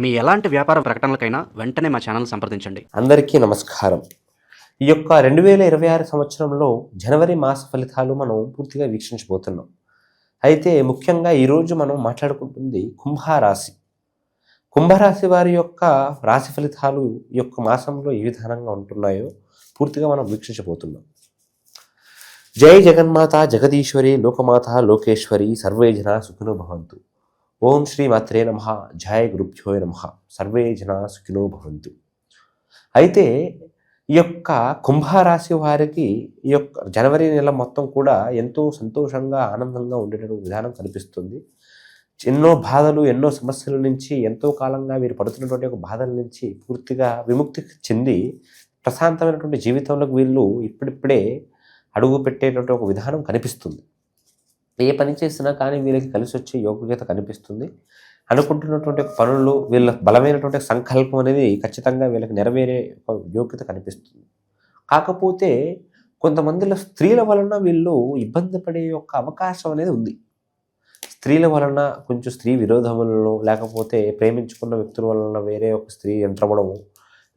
మీ ఎలాంటి వ్యాపార ప్రకటనలకైనా వెంటనే మా ఛానల్ సంప్రదించండి. అందరికీ నమస్కారం. ఈ యొక్క రెండు వేల ఇరవై ఆరు సంవత్సరంలో జనవరి మాస ఫలితాలు మనం పూర్తిగా వీక్షించబోతున్నాం. అయితే ముఖ్యంగా ఈరోజు మనం మాట్లాడుకుంటుంది కుంభరాశి. కుంభరాశి వారి యొక్క రాశి ఫలితాలు ఈ యొక్క మాసంలో ఏ విధానంగా ఉంటున్నాయో పూర్తిగా మనం వీక్షించబోతున్నాం. జై జగన్మాత జగదీశ్వరి లోకమాత లోకేశ్వరి సర్వే జన సుఖినో భవంతు. ఓం శ్రీ మాత్రే నమ. జయ గురుభ్యో నమ. సర్వే జన సుఖినో భవంతు. అయితే ఈ యొక్క కుంభరాశి వారికి ఈ యొక్క జనవరి నెల మొత్తం కూడా ఎంతో సంతోషంగా ఆనందంగా ఉండేటటువంటి విధానం కనిపిస్తుంది. ఎన్నో బాధలు ఎన్నో సమస్యల నుంచి ఎంతో కాలంగా వీరు పడుతున్నటువంటి ఒక బాధల నుంచి పూర్తిగా విముక్తి చెంది ప్రశాంతమైనటువంటి జీవితంలోకి వీళ్ళు ఇప్పుడిప్పుడే అడుగు పెట్టేటటువంటి ఒక విధానం కనిపిస్తుంది. ఏ పని చేసినా కానీ వీళ్ళకి కలిసి వచ్చే యోగ్యత కనిపిస్తుంది. అనుకుంటున్నటువంటి పనులు వీళ్ళ బలమైనటువంటి సంకల్పం అనేది ఖచ్చితంగా వీళ్ళకి నెరవేరే ఒక యోగ్యత కనిపిస్తుంది. కాకపోతే కొంతమందిలో స్త్రీల వలన వీళ్ళు ఇబ్బంది పడే యొక్క అవకాశం అనేది ఉంది. స్త్రీల వలన కొంచెం స్త్రీ విరోధములలో లేకపోతే ప్రేమించుకున్న వ్యక్తుల వలన వేరే ఒక స్త్రీ ఎంట్రవడము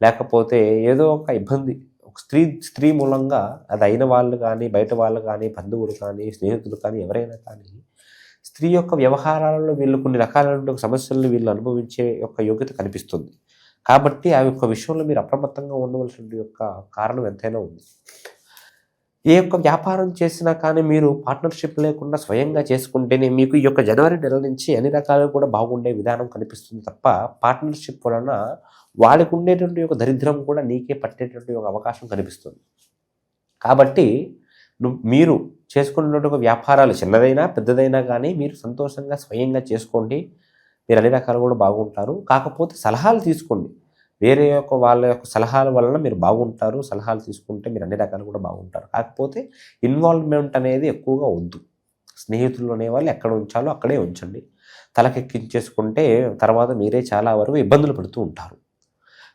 లేకపోతే ఏదో ఒక ఇబ్బంది స్త్రీ స్త్రీ మూలంగా అది అయిన వాళ్ళు కానీ బయట వాళ్ళు కానీ బంధువులు కానీ స్నేహితులు కానీ ఎవరైనా కానీ స్త్రీ యొక్క వ్యవహారాలలో వీళ్ళు కొన్ని రకాలైన సమస్యలను వీళ్ళు అనుభవించే యొక్క యోగ్యత కనిపిస్తుంది. కాబట్టి ఆ యొక్క విషయంలో మీరు అప్రమత్తంగా ఉండవలసిన యొక్క కారణం ఎంతైనా ఉంది. ఏ యొక్క వ్యాపారం చేసినా కానీ మీరు పార్ట్నర్షిప్ లేకుండా స్వయంగా చేసుకుంటేనే మీకు ఈ యొక్క జనవరి నెల నుంచి అన్ని రకాలుగా కూడా బాగుండే విధానం కనిపిస్తుంది తప్ప పార్ట్నర్షిప్ వలన వాళ్ళకు ఉండేటువంటి ఒక దరిద్రం కూడా నీకే పట్టేటువంటి ఒక అవకాశం కనిపిస్తుంది. కాబట్టి మీరు చేసుకున్నటువంటి ఒక వ్యాపారాలు చిన్నదైనా పెద్దదైనా కానీ మీరు సంతోషంగా స్వయంగా చేసుకోండి. మీరు అన్ని రకాలు కూడా బాగుంటారు. కాకపోతే సలహాలు తీసుకోండి. వేరే యొక్క వాళ్ళ యొక్క సలహాల వలన మీరు బాగుంటారు. సలహాలు తీసుకుంటే మీరు అన్ని రకాలు కూడా బాగుంటారు. కాకపోతే ఇన్వాల్వ్మెంట్ అనేది ఎక్కువగా వద్దు. స్నేహితులు అనేవాళ్ళు ఎక్కడ ఉంచాలో అక్కడే ఉంచండి. తలకెక్కించేసుకుంటే తర్వాత మీరే చాలా వరకు ఇబ్బందులు పడుతూ ఉంటారు.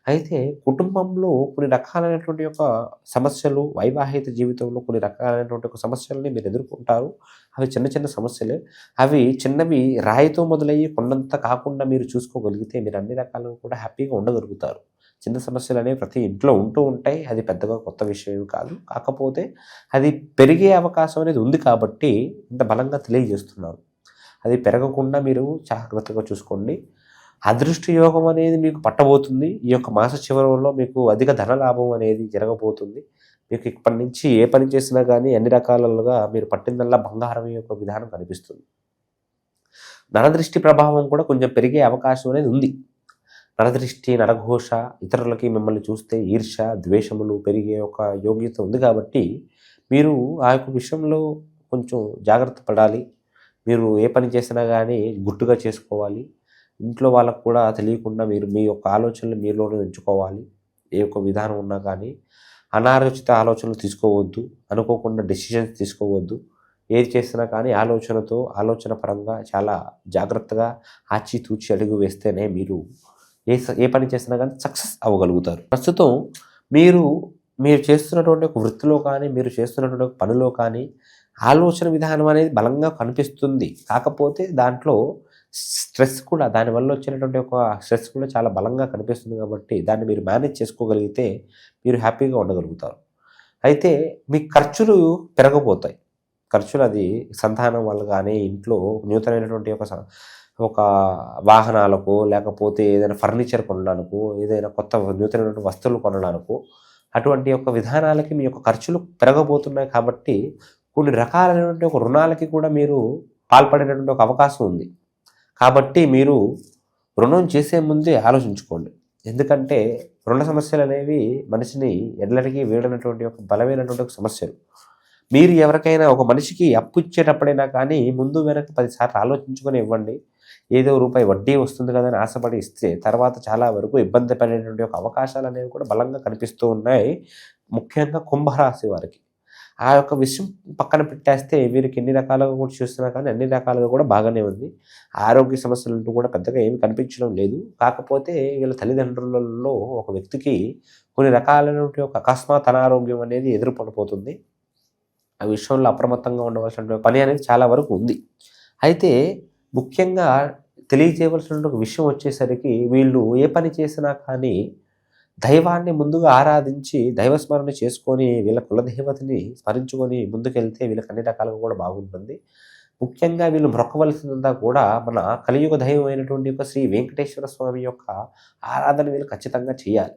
అయితే కుటుంబంలో కొన్ని రకాలైనటువంటి యొక్క సమస్యలు వైవాహిక జీవితంలో కొన్ని రకాలైనటువంటి ఒక సమస్యల్ని మీరు ఎదుర్కొంటారు. అవి చిన్న చిన్న సమస్యలే. అవి చిన్నవి రాయితో మొదలయ్యి కొండంత కాకుండా మీరు చూసుకోగలిగితే మీరు అన్ని రకాలుగా కూడా హ్యాపీగా ఉండగలుగుతారు. చిన్న సమస్యలు అనేవి ప్రతి ఇంట్లో ఉంటూ ఉంటాయి. అది పెద్దగా కొత్త విషయం కాదు. కాకపోతే అది పెరిగే అవకాశం అనేది ఉంది కాబట్టి ఇంత బలంగా తెలియజేస్తున్నారు. అది పెరగకుండా మీరు జాగ్రత్తగా చూసుకోండి. అదృష్ట యోగం అనేది మీకు పట్టబోతుంది. ఈ యొక్క మాస చివరిలో మీకు అధిక ధన లాభం అనేది జరగబోతుంది. మీకు ఇప్పటి నుంచి ఏ పని చేసినా కానీ అన్ని రకాలుగా మీరు పట్టిందల్లా బంగారం యొక్క విధానం కనిపిస్తుంది. నరదృష్టి ప్రభావం కూడా కొంచెం పెరిగే అవకాశం అనేది ఉంది. నరదృష్టి నరఘోష ఇతరులకి మిమ్మల్ని చూస్తే ఈర్ష ద్వేషములు పెరిగే ఒక యోగ్యత ఉంది కాబట్టి మీరు ఆ యొక్క విషయంలో కొంచెం జాగ్రత్త పడాలి. మీరు ఏ పని చేసినా కానీ గుట్టుగా చేసుకోవాలి. ఇంట్లో వాళ్ళకు కూడా తెలియకుండా మీరు మీ యొక్క ఆలోచనలు మీలోనే ఉంచుకోవాలి. ఏ యొక్క విధానం ఉన్నా కానీ అనాలోచిత ఆలోచనలు తీసుకోవద్దు. అనుకోకుండా డెసిషన్స్ తీసుకోవద్దు. ఏది చేసినా కానీ ఆలోచనతో ఆలోచన పరంగా చాలా జాగ్రత్తగా ఆచితూచి అడుగు వేస్తేనే మీరు ఏ ఏ పని చేసినా కానీ సక్సెస్ అవ్వగలుగుతారు. ప్రస్తుతం మీరు మీరు చేస్తున్నటువంటి ఒక వృత్తిలో కానీ మీరు చేస్తున్నటువంటి ఒక పనిలో కానీ ఆలోచన విధానం అనేది బలంగా కనిపిస్తుంది. కాకపోతే దాంట్లో స్ట్రెస్ కూడా దానివల్ల వచ్చినటువంటి ఒక స్ట్రెస్ కూడా చాలా బలంగా కనిపిస్తుంది కాబట్టి దాన్ని మీరు మేనేజ్ చేసుకోగలిగితే మీరు హ్యాపీగా ఉండగలుగుతారు. అయితే మీ ఖర్చులు పెరగబోతాయి. ఖర్చులు అది సంతానం వల్ల కానీ ఇంట్లో నూతనమైనటువంటి ఒక స- ఒక వాహనాలకు లేకపోతే ఏదైనా ఫర్నిచర్ కొనడానికి ఏదైనా కొత్త నూతనమైనటువంటి వస్తువులు కొనడానికి అటువంటి యొక్క విధానాలకి మీ యొక్క ఖర్చులు పెరగబోతున్నాయి కాబట్టి కొన్ని రకాలైనటువంటి ఒక రుణాలకి కూడా మీరు పాల్పడేటటువంటి ఒక అవకాశం ఉంది. కాబట్టి మీరు రుణం చేసే ముందే ఆలోచించుకోండి. ఎందుకంటే రుణ సమస్యలు అనేవి మనిషిని ఎల్లరికీ వీడనటువంటి ఒక బలమైనటువంటి ఒక సమస్యలు. మీరు ఎవరికైనా ఒక మనిషికి అప్పు ఇచ్చేటప్పుడైనా కానీ ముందు వెనక పదిసార్లు ఆలోచించుకొని ఇవ్వండి. ఏదో రూపాయి వడ్డీ వస్తుంది కదని ఆశపడి ఇస్తే తర్వాత చాలా వరకు ఇబ్బంది పడేటువంటి ఒక అవకాశాలు అనేవి కూడా బలంగా కనిపిస్తూ ఉన్నాయి. ముఖ్యంగా కుంభరాశి వారికి. ఆ యొక్క విషయం పక్కన పెట్టేస్తే వీరికి ఎన్ని రకాలుగా కూడా చూస్తున్నా కానీ అన్ని రకాలుగా కూడా బాగానే ఉంది. ఆరోగ్య సమస్యలు అంటూ కూడా పెద్దగా ఏమి కనిపించడం లేదు. కాకపోతే వీళ్ళ తల్లిదండ్రులలో ఒక వ్యక్తికి కొన్ని రకాలైనటువంటి ఒక అకస్మాత్ అనారోగ్యం అనేది ఎదురుపడిపోతుంది. ఆ విషయంలో అప్రమత్తంగా ఉండవలసిన పని అనేది చాలా వరకు ఉంది. అయితే ముఖ్యంగా తెలియజేయవలసిన ఒక విషయం వచ్చేసరికి వీళ్ళు ఏ పని చేసినా కానీ దైవాన్ని ముందుగా ఆరాధించి దైవస్మరణ చేసుకొని వీళ్ళ కులదేవతని స్మరించుకొని ముందుకెళ్తే వీళ్ళకి అన్ని రకాలుగా కూడా బాగుంటుంది. ముఖ్యంగా వీళ్ళు మొక్కవలసిందంతా కూడా మన కలియుగ దైవం అయినటువంటి యొక్క శ్రీ వెంకటేశ్వర స్వామి యొక్క ఆరాధన వీళ్ళు ఖచ్చితంగా చేయాలి.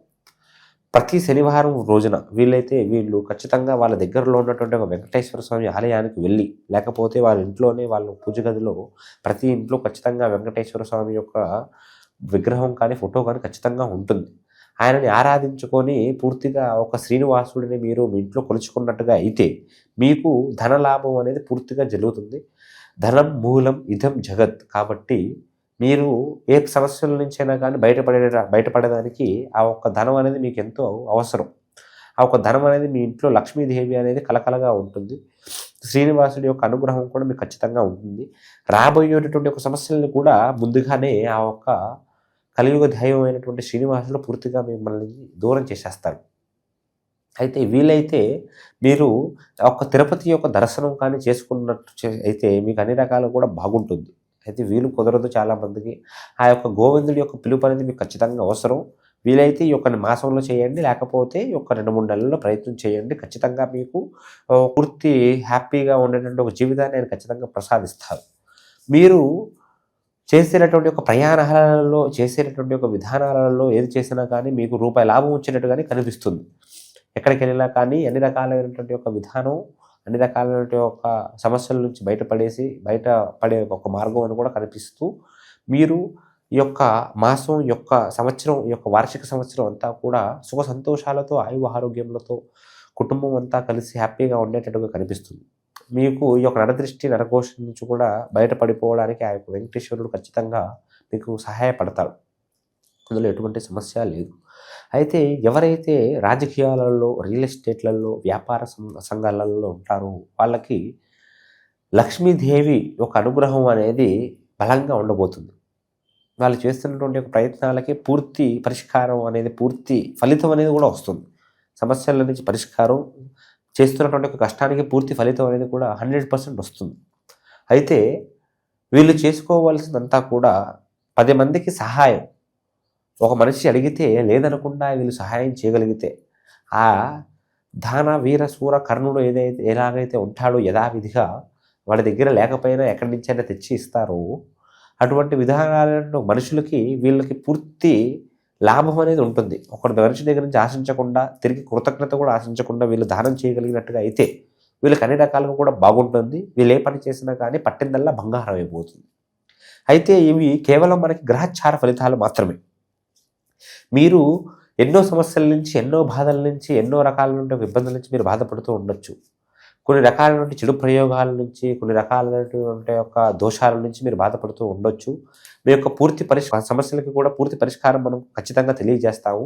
ప్రతి శనివారం రోజున వీళ్ళైతే వీళ్ళు ఖచ్చితంగా వాళ్ళ దగ్గరలో ఉన్నటువంటి ఒక వెంకటేశ్వర స్వామి ఆలయానికి వెళ్ళి లేకపోతే వాళ్ళ ఇంట్లోనే వాళ్ళ పూజ గదిలో ప్రతి ఇంట్లో ఖచ్చితంగా వెంకటేశ్వర స్వామి యొక్క విగ్రహం కానీ ఫోటో కానీ ఖచ్చితంగా ఉంటుంది. ఆయనని ఆరాధించుకొని పూర్తిగా ఒక శ్రీనివాసుడిని మీరు మీ ఇంట్లో కొలుచుకున్నట్టుగా అయితే మీకు ధన లాభం అనేది పూర్తిగా జరుగుతుంది. ధనం మూలం ఇదం జగత్. కాబట్టి మీరు ఏ సమస్యల నుంచైనా కానీ బయటపడే బయటపడడానికి ఆ ఒక్క ధనం అనేది మీకు ఎంతో అవసరం. ఆ ఒక్క ధనం అనేది మీ ఇంట్లో లక్ష్మీదేవి అనేది కలకలగా ఉంటుంది. శ్రీనివాసుడి యొక్క అనుగ్రహం కూడా మీకు ఖచ్చితంగా ఉంటుంది. రాబోయేటటువంటి ఒక సమస్యలను కూడా ముందుగానే ఆ ఒక్క కలియుగ దైవం అయినటువంటి శ్రీనివాసుడు పూర్తిగా మిమ్మల్ని దూరం చేసేస్తారు. అయితే వీలైతే మీరు ఒక తిరుపతి యొక్క దర్శనం కానీ చేసుకున్నట్టు అయితే మీకు అన్ని రకాలు కూడా బాగుంటుంది. అయితే వీలు కుదరదు చాలా మందికి ఆ యొక్క గోవిందుడి యొక్క పిలుపు అనేది మీకు ఖచ్చితంగా అవసరం. వీలైతే ఈ యొక్క మాసంలో చేయండి. లేకపోతే ఈ యొక్క రెండు మూడు నెలల్లో ప్రయత్నం చేయండి. ఖచ్చితంగా మీకు పూర్తి హ్యాపీగా ఉండేటువంటి ఒక జీవితాన్ని ఆయన ఖచ్చితంగా ప్రసాదిస్తారు. మీరు చేసేటటువంటి ఒక ప్రయాణాలలో చేసేటటువంటి ఒక విధానాలలో ఏది చేసినా కానీ మీకు రూపాయి లాభం వచ్చేటట్టుగానే కనిపిస్తుంది. ఎక్కడికి వెళ్ళినా కానీ అన్ని రకాలైనటువంటి ఒక విధానం అన్ని రకాలైనటువంటి ఒక సమస్యల నుంచి బయటపడేసి బయట పడే ఒక మార్గం అని కూడా కనిపిస్తూ మీరు ఈ యొక్క మాసం యొక్క సంవత్సరం ఈ యొక్క వార్షిక సంవత్సరం అంతా కూడా సుఖ సంతోషాలతో ఆయువ ఆరోగ్యములతో కుటుంబం అంతా కలిసి హ్యాపీగా ఉండేటట్టుగా కనిపిస్తుంది. మీకు ఈ యొక్క నరదృష్టి నరకోశ నుంచి కూడా బయటపడిపోవడానికి ఆ యొక్క వెంకటేశ్వరుడు ఖచ్చితంగా మీకు సహాయపడతాడు. అందులో ఎటువంటి సమస్య లేదు. అయితే ఎవరైతే రాజకీయాలలో రియల్ ఎస్టేట్లలో వ్యాపార సం- సంఘాలలో ఉంటారో వాళ్ళకి లక్ష్మీదేవి యొక్క అనుగ్రహం అనేది బలంగా ఉండబోతుంది. వాళ్ళు చేస్తున్నటువంటి ఒక ప్రయత్నాలకి పూర్తి పరిష్కారం అనేది పూర్తి ఫలితం అనేది కూడా వస్తుంది. సమస్యల నుంచి పరిష్కారం చేస్తున్నటువంటి ఒక కష్టానికి పూర్తి ఫలితం అనేది కూడా హండ్రెడ్ పర్సెంట్ వస్తుంది. అయితే వీళ్ళు చేసుకోవాల్సిందంతా కూడా పది మందికి సహాయం. ఒక మనిషి అడిగితే లేదనకుండా వీళ్ళు సహాయం చేయగలిగితే ఆ దాన వీర సూర కర్ణుడు ఏదైతే ఎలాగైతే ఉంటాడో యథావిధిగా వాడి దగ్గర లేకపోయినా ఎక్కడి నుంచైనా తెచ్చి ఇస్తారో అటువంటి విధానాలను మనుషులకి వీళ్ళకి పూర్తి లాభం అనేది ఉంటుంది. ఒకరి మనిషి దగ్గర నుంచి ఆశించకుండా తిరిగి కృతజ్ఞత కూడా ఆశించకుండా వీళ్ళు దానం చేయగలిగినట్టుగా అయితే వీళ్ళకి అన్ని రకాలుగా కూడా బాగుంటుంది. వీళ్ళు ఏ పని చేసినా కానీ పట్టిందల్లా బంగారం అయిపోతుంది. అయితే ఇవి కేవలం మనకి గ్రహచార ఫలితాలు మాత్రమే. మీరు ఎన్నో సమస్యల నుంచి ఎన్నో బాధల నుంచి ఎన్నో రకాల నుండి ఇబ్బందుల నుంచి మీరు బాధపడుతూ ఉండొచ్చు. కొన్ని రకాలైనటువంటి చెడు ప్రయోగాల నుంచి కొన్ని రకాలైనటువంటి యొక్క దోషాల నుంచి మీరు బాధపడుతూ ఉండొచ్చు. మీ యొక్క పూర్తి పరిష్ సమస్యలకి కూడా పూర్తి పరిష్కారం మనం ఖచ్చితంగా తెలియజేస్తాము.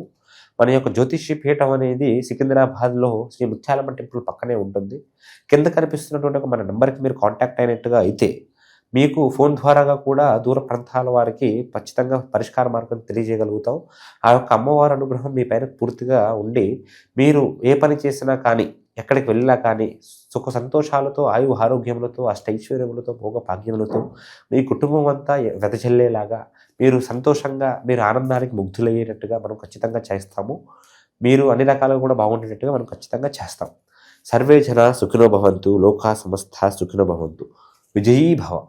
మన యొక్క జ్యోతిష్య పీఠం అనేది సికింద్రాబాద్లో శ్రీ ముత్యాలమ్మ టెంపుల్ పక్కనే ఉంటుంది. కింద కనిపిస్తున్నటువంటి మన నెంబర్కి మీరు కాంటాక్ట్ అయినట్టుగా అయితే మీకు ఫోన్ ద్వారాగా కూడా దూర ప్రాంతాల వారికి ఖచ్చితంగా పరిష్కార మార్గం తెలియజేయగలుగుతాం. ఆ యొక్క అమ్మవారి అనుగ్రహం మీ పైన పూర్తిగా ఉండి మీరు ఏ పని చేసినా కానీ ఎక్కడికి వెళ్ళినా కానీ సుఖ సంతోషాలతో ఆయు ఆరోగ్యములతో అష్టైశ్వర్యములతో భోగ భాగ్యములతో మీ కుటుంబం అంతా వెదజల్లేలాగా మీరు సంతోషంగా మీరు ఆనందానికి ముగ్ధులయ్యేటట్టుగా మనం ఖచ్చితంగా చేస్తాము. మీరు అన్ని రకాలుగా కూడా బాగుండేటట్టుగా మనం ఖచ్చితంగా చేస్తాం. సర్వే జన సుఖినో భవంతు లోకా సమస్త సుఖినో భవంతు. విజయీభవ